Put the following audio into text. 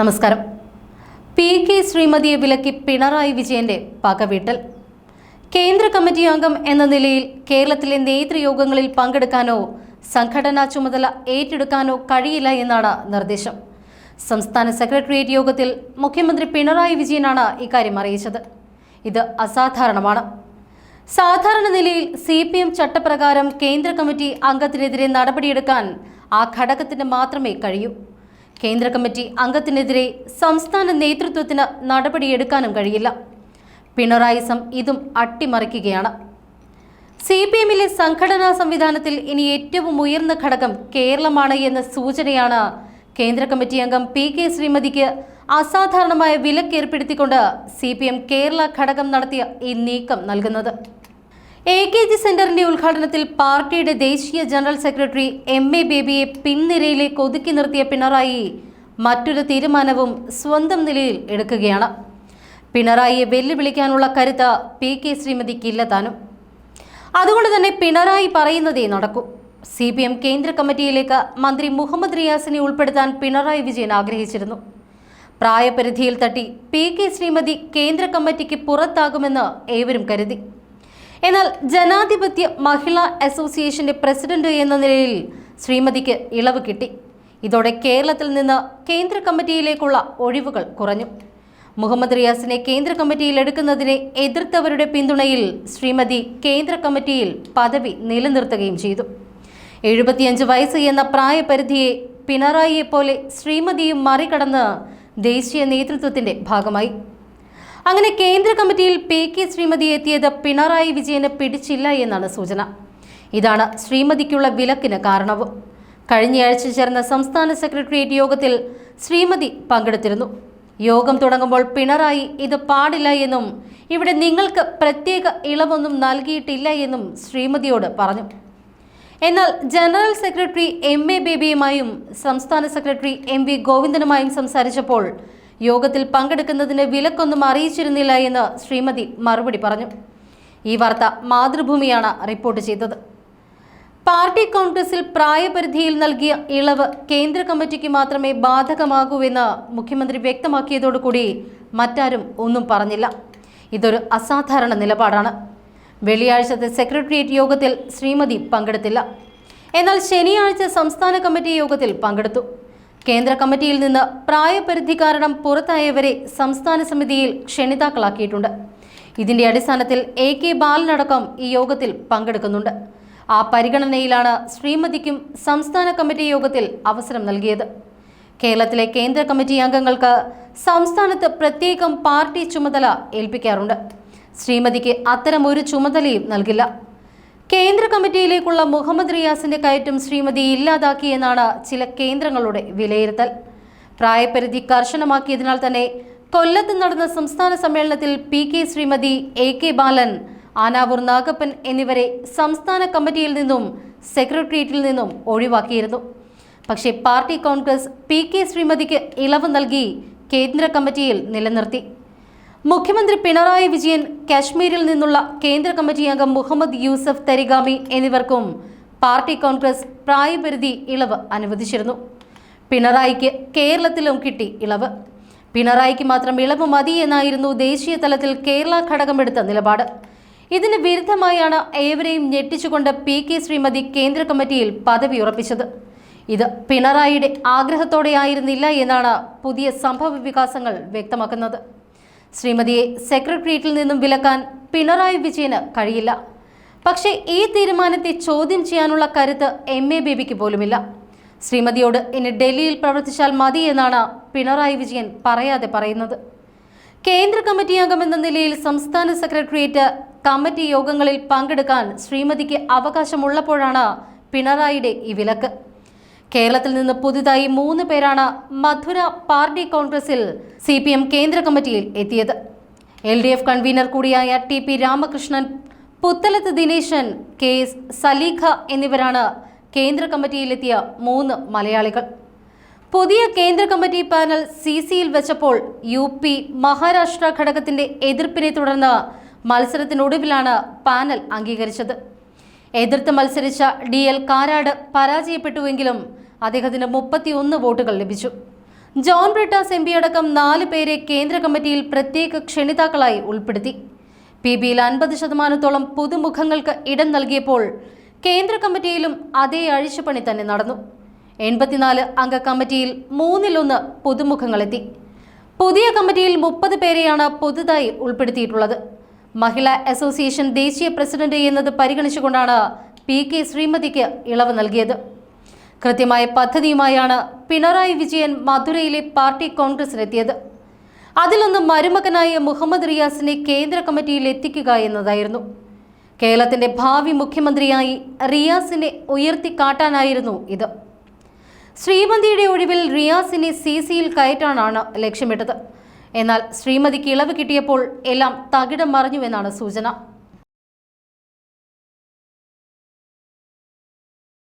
നമസ്കാരം. P K ശ്രീമതിയെ വിലക്കി പിണറായി വിജയന്റെ പകവീട്ടൽ. കേന്ദ്ര കമ്മിറ്റി അംഗം എന്ന നിലയിൽ കേരളത്തിലെ നേതൃയോഗങ്ങളിൽ പങ്കെടുക്കാനോ സംഘടനാ ചുമതല ഏറ്റെടുക്കാനോ കഴിയില്ല എന്നാണ് നിർദ്ദേശം. സംസ്ഥാന സെക്രട്ടേറിയറ്റ് യോഗത്തിൽ മുഖ്യമന്ത്രി പിണറായി വിജയനാണ് ഇക്കാര്യം അറിയിച്ചത്. ഇത് അസാധാരണമാണ്. സാധാരണ നിലയിൽ സി പി എം ചട്ടപ്രകാരം കേന്ദ്ര കമ്മിറ്റി അംഗത്തിനെതിരെ നടപടിയെടുക്കാൻ ആ ഘടകത്തിന് മാത്രമേ കഴിയൂ. കേന്ദ്ര കമ്മിറ്റി അംഗത്തിനെതിരെ സംസ്ഥാന നേതൃത്വത്തിന് നടപടിയെടുക്കാനും കഴിയില്ല. പിണറായിസം ഇതും അട്ടിമറിക്കുകയാണ്. സി പി എമ്മിലെ സംഘടനാ സംവിധാനത്തിൽ ഇനി ഏറ്റവും ഉയർന്ന ഘടകം കേരളമാണ് എന്ന സൂചനയാണ് കേന്ദ്ര കമ്മിറ്റി അംഗം പി കെ ശ്രീമതിക്ക് അസാധാരണമായ വിലക്കേർപ്പെടുത്തിക്കൊണ്ട് സി പി എം കേരള ഘടകം നടത്തിയ ഈ നീക്കം നൽകുന്നത്. എ കെ ജി സെന്ററിന്റെ ഉദ്ഘാടനത്തിൽ പാർട്ടിയുടെ ദേശീയ ജനറൽ സെക്രട്ടറി എം എ ബേബിയെ പിൻനിരയിലേക്ക് ഒതുക്കി നിർത്തിയ പിണറായി മറ്റൊരു തീരുമാനവും സ്വന്തം നിലയിൽ എടുക്കുകയാണ്. പിണറായിയെ വെല്ലുവിളിക്കാനുള്ള കരുത്ത് പി കെ ശ്രീമതിക്കില്ല താനും അതുകൊണ്ട് തന്നെ പിണറായി പറയുന്നതേ നടക്കൂ. സി പി എം കേന്ദ്ര കമ്മിറ്റിയിലേക്ക് മന്ത്രി മുഹമ്മദ് റിയാസിനെ ഉൾപ്പെടുത്താൻ പിണറായി വിജയൻ ആഗ്രഹിച്ചിരുന്നു. പ്രായപരിധിയിൽ തട്ടി പി കെ ശ്രീമതി കേന്ദ്ര കമ്മിറ്റിക്ക് പുറത്താകുമെന്ന് ഏവരും കരുതി. എന്നാൽ ജനാധിപത്യ മഹിളാ അസോസിയേഷന്റെ പ്രസിഡന്റ് എന്ന നിലയിൽ ശ്രീമതിക്ക് ഇളവ് കിട്ടി. ഇതോടെ കേരളത്തിൽ നിന്ന് കേന്ദ്ര കമ്മിറ്റിയിലേക്കുള്ള ഒഴിവുകൾ കുറഞ്ഞു. മുഹമ്മദ് റിയാസിനെ കേന്ദ്ര കമ്മിറ്റിയിൽ എടുക്കുന്നതിനെ എതിർത്തവരുടെ പിന്തുണയിൽ ശ്രീമതി കേന്ദ്ര കമ്മിറ്റിയിൽ പദവി നിലനിർത്തുകയും ചെയ്തു. എഴുപത്തിയഞ്ച് വയസ്സ് എന്ന പ്രായപരിധിയെ പിണറായിയെപ്പോലെ ശ്രീമതിയും മറികടന്ന് ദേശീയ നേതൃത്വത്തിന്റെ ഭാഗമായി. അങ്ങനെ കേന്ദ്ര കമ്മിറ്റിയിൽ പി കെ ശ്രീമതി എത്തിയത് പിണറായി വിജയന് പിടിച്ചില്ല എന്നാണ് സൂചന. ഇതാണ് ശ്രീമതിക്കുള്ള വിലക്കിന് കാരണവും. കഴിഞ്ഞയാഴ്ച ചേർന്ന സംസ്ഥാന സെക്രട്ടേറിയറ്റ് യോഗത്തിൽ ശ്രീമതി പങ്കെടുത്തിരുന്നു. യോഗം തുടങ്ങുമ്പോൾ പിണറായി ഇത് പാടില്ല എന്നും ഇവിടെ നിങ്ങൾക്ക് പ്രത്യേക ഇളവൊന്നും നൽകിയിട്ടില്ല എന്നും ശ്രീമതിയോട് പറഞ്ഞു. എന്നാൽ ജനറൽ സെക്രട്ടറി എം എ ബേബിയുമായും സംസ്ഥാന സെക്രട്ടറി എം വി ഗോവിന്ദനുമായും സംസാരിച്ചപ്പോൾ യോഗത്തിൽ പങ്കെടുക്കുന്നതിന് വിലക്കൊന്നും അറിയിച്ചിരുന്നില്ല എന്ന് ശ്രീമതി മറുപടി പറഞ്ഞു. ഈ വാർത്ത മാതൃഭൂമിയാണ് റിപ്പോർട്ട് ചെയ്തത്. പാർട്ടി കോൺഗ്രസിൽ പ്രായപരിധിയിൽ നൽകിയ ഇളവ് കേന്ദ്ര കമ്മിറ്റിക്ക് മാത്രമേ ബാധകമാകൂ എന്ന് മുഖ്യമന്ത്രി വ്യക്തമാക്കിയതോടുകൂടി മറ്റാരും ഒന്നും പറഞ്ഞില്ല. ഇതൊരു അസാധാരണ നിലപാടാണ്. വെള്ളിയാഴ്ചത്തെ സെക്രട്ടേറിയറ്റ് യോഗത്തിൽ ശ്രീമതി പങ്കെടുത്തില്ല. എന്നാൽ ശനിയാഴ്ച സംസ്ഥാന കമ്മിറ്റി യോഗത്തിൽ പങ്കെടുത്തു. കേന്ദ്ര കമ്മിറ്റിയിൽ നിന്ന് പ്രായപരിധി കാരണം പുറത്തായവരെ സംസ്ഥാന സമിതിയിൽ ക്ഷണിതാക്കളാക്കിയിട്ടുണ്ട്. ഇതിന്റെ അടിസ്ഥാനത്തിൽ എ കെ ബാലനടക്കം ഈ യോഗത്തിൽ പങ്കെടുക്കുന്നുണ്ട്. ആ പരിഗണനയിലാണ് ശ്രീമതിക്കും സംസ്ഥാന കമ്മിറ്റി യോഗത്തിൽ അവസരം നൽകിയത്. കേരളത്തിലെ കേന്ദ്ര കമ്മിറ്റി അംഗങ്ങൾക്ക് സംസ്ഥാനത്ത് പ്രത്യേകം പാർട്ടി ചുമതല ഏൽപ്പിക്കാറുണ്ട്. ശ്രീമതിക്ക് അത്തരം ഒരു ചുമതലയും നൽകില്ല. കേന്ദ്ര കമ്മിറ്റിയിലേക്കുള്ള മുഹമ്മദ് റിയാസിന്റെ കയറ്റം ശ്രീമതി ഇല്ലാതാക്കിയെന്നാണ് ചില കേന്ദ്രങ്ങളുടെ വിലയിരുത്തൽ. പ്രായപരിധി കർശനമാക്കിയതിനാൽ തന്നെ കൊല്ലത്ത് നടന്ന സംസ്ഥാന സമ്മേളനത്തിൽ P K Sreemathi A K Balan Anavoor Nagappan എന്നിവരെ സംസ്ഥാന കമ്മിറ്റിയിൽ നിന്നും സെക്രട്ടേറിയറ്റിൽ നിന്നും ഒഴിവാക്കിയിരുന്നു. പക്ഷേ പാർട്ടി കോൺഗ്രസ് പി കെ ശ്രീമതിക്ക് ഇളവ് നൽകി കേന്ദ്ര കമ്മിറ്റിയിൽ നിലനിർത്തി. മുഖ്യമന്ത്രി പിണറായി വിജയൻ കാശ്മീരിൽ നിന്നുള്ള കേന്ദ്ര കമ്മിറ്റി അംഗം മുഹമ്മദ് യൂസഫ് തരിഗാമി എന്നിവർക്കും പാർട്ടി കോൺഗ്രസ് പ്രായപരിധി ഇളവ് അനുവദിച്ചിരുന്നു. പിണറായിക്ക് കേരളത്തിലും കിട്ടി ഇളവ്. പിണറായിക്ക് മാത്രം ഇളവ് മതി എന്നായിരുന്നു ദേശീയ തലത്തിൽ കേരള ഘടകമെടുത്ത നിലപാട്. ഇതിന് വിരുദ്ധമായാണ് ഏവരെയും ഞെട്ടിച്ചുകൊണ്ട് പി കെ ശ്രീമതി കേന്ദ്ര കമ്മിറ്റിയിൽ പദവി ഉറപ്പിച്ചത്. ഇത് പിണറായിയുടെ ആഗ്രഹത്തോടെയായിരുന്നില്ല എന്നാണ് പുതിയ സംഭവ വ്യക്തമാക്കുന്നത്. ശ്രീമതിയെ സെക്രട്ടേറിയറ്റിൽ നിന്നും വിലക്കാൻ പിണറായി വിജയന് കഴിയില്ല. പക്ഷേ ഈ തീരുമാനത്തെ ചോദ്യം ചെയ്യാനുള്ള കരുത്ത് എം എ ബേബിക്ക് പോലുമില്ല. ശ്രീമതിയോട് ഇനി ഡൽഹിയിൽ പ്രവർത്തിച്ചാൽ മതി എന്നാണ് പിണറായി വിജയൻ പറയാതെ പറയുന്നത്. കേന്ദ്ര കമ്മിറ്റി അംഗമെന്ന നിലയിൽ സംസ്ഥാന സെക്രട്ടേറിയറ്റ് കമ്മിറ്റി യോഗങ്ങളിൽ പങ്കെടുക്കാൻ ശ്രീമതിക്ക് അവകാശമുള്ളപ്പോഴാണ് പിണറായിയുടെ ഈ വിലക്ക്. കേരളത്തിൽ നിന്ന് പുതുതായി മൂന്ന് പേരാണ് മധുര പാർട്ടി കോൺഗ്രസിൽ സി പി എം കേന്ദ്ര കമ്മിറ്റിയിൽ എത്തിയത്. എൽ ഡി എഫ് കൺവീനർ കൂടിയായ T P Ramakrishnan Puthalath Dineshan K S Saleekha എന്നിവരാണ് കേന്ദ്ര കമ്മിറ്റിയിലെത്തിയ മൂന്ന് മലയാളികൾ. പുതിയ കേന്ദ്ര കമ്മിറ്റി പാനൽ സി സിയിൽ വെച്ചപ്പോൾ യു പി മഹാരാഷ്ട്ര ഘടകത്തിന്റെ എതിർപ്പിനെ തുടർന്ന് മത്സരത്തിനൊടുവിലാണ് പാനൽ അംഗീകരിച്ചത്. എതിർത്ത് മത്സരിച്ച ഡി എൽ കാരാട് പരാജയപ്പെട്ടുവെങ്കിലും അദ്ദേഹത്തിന് മുപ്പത്തിയൊന്ന് വോട്ടുകൾ ലഭിച്ചു. ജോൺ ബ്രിട്ടാസ് എം പി അടക്കം നാല് പേരെ കേന്ദ്ര കമ്മിറ്റിയിൽ പ്രത്യേക ക്ഷണിതാക്കളായി ഉൾപ്പെടുത്തി. പി ബിയിൽ അൻപത് ശതമാനത്തോളം പുതുമുഖങ്ങൾക്ക് ഇടം നൽകിയപ്പോൾ കേന്ദ്ര കമ്മിറ്റിയിലും അതേ അഴിച്ചുപണി തന്നെ നടന്നു. എൺപത്തിനാല് അംഗ കമ്മിറ്റിയിൽ മൂന്നിലൊന്ന് പുതുമുഖങ്ങളെത്തി. പുതിയ കമ്മിറ്റിയിൽ മുപ്പത് പേരെയാണ് പുതുതായി ഉൾപ്പെടുത്തിയിട്ടുള്ളത്. മഹിളാ അസോസിയേഷൻ ദേശീയ പ്രസിഡന്റ് എന്നത് പരിഗണിച്ചുകൊണ്ടാണ് പി കെ ശ്രീമതിക്ക് ഇളവ് നൽകിയത്. കൃത്യമായ പദ്ധതിയുമായാണ് പിണറായി വിജയൻ മധുരയിലെ പാർട്ടി കോൺഗ്രസിലെത്തിയത്. അതിലൊന്ന് മരുമകനായ മുഹമ്മദ് റിയാസിനെ കേന്ദ്ര കമ്മിറ്റിയിൽ എത്തിക്കുക എന്നതായിരുന്നു. കേരളത്തിന്റെ ഭാവി മുഖ്യമന്ത്രിയായി റിയാസിനെ ഉയർത്തിക്കാട്ടാനായിരുന്നു ഇത്. ശ്രീമതിയുടെ ഒഴിവിൽ റിയാസിനെ സി സിയിൽ കയറ്റാനാണ് ലക്ഷ്യമിട്ടത്. എന്നാൽ ശ്രീമതിക്ക് ഇളവ് കിട്ടിയപ്പോൾ എല്ലാം തകിടം മറിഞ്ഞുവെന്നാണ് സൂചന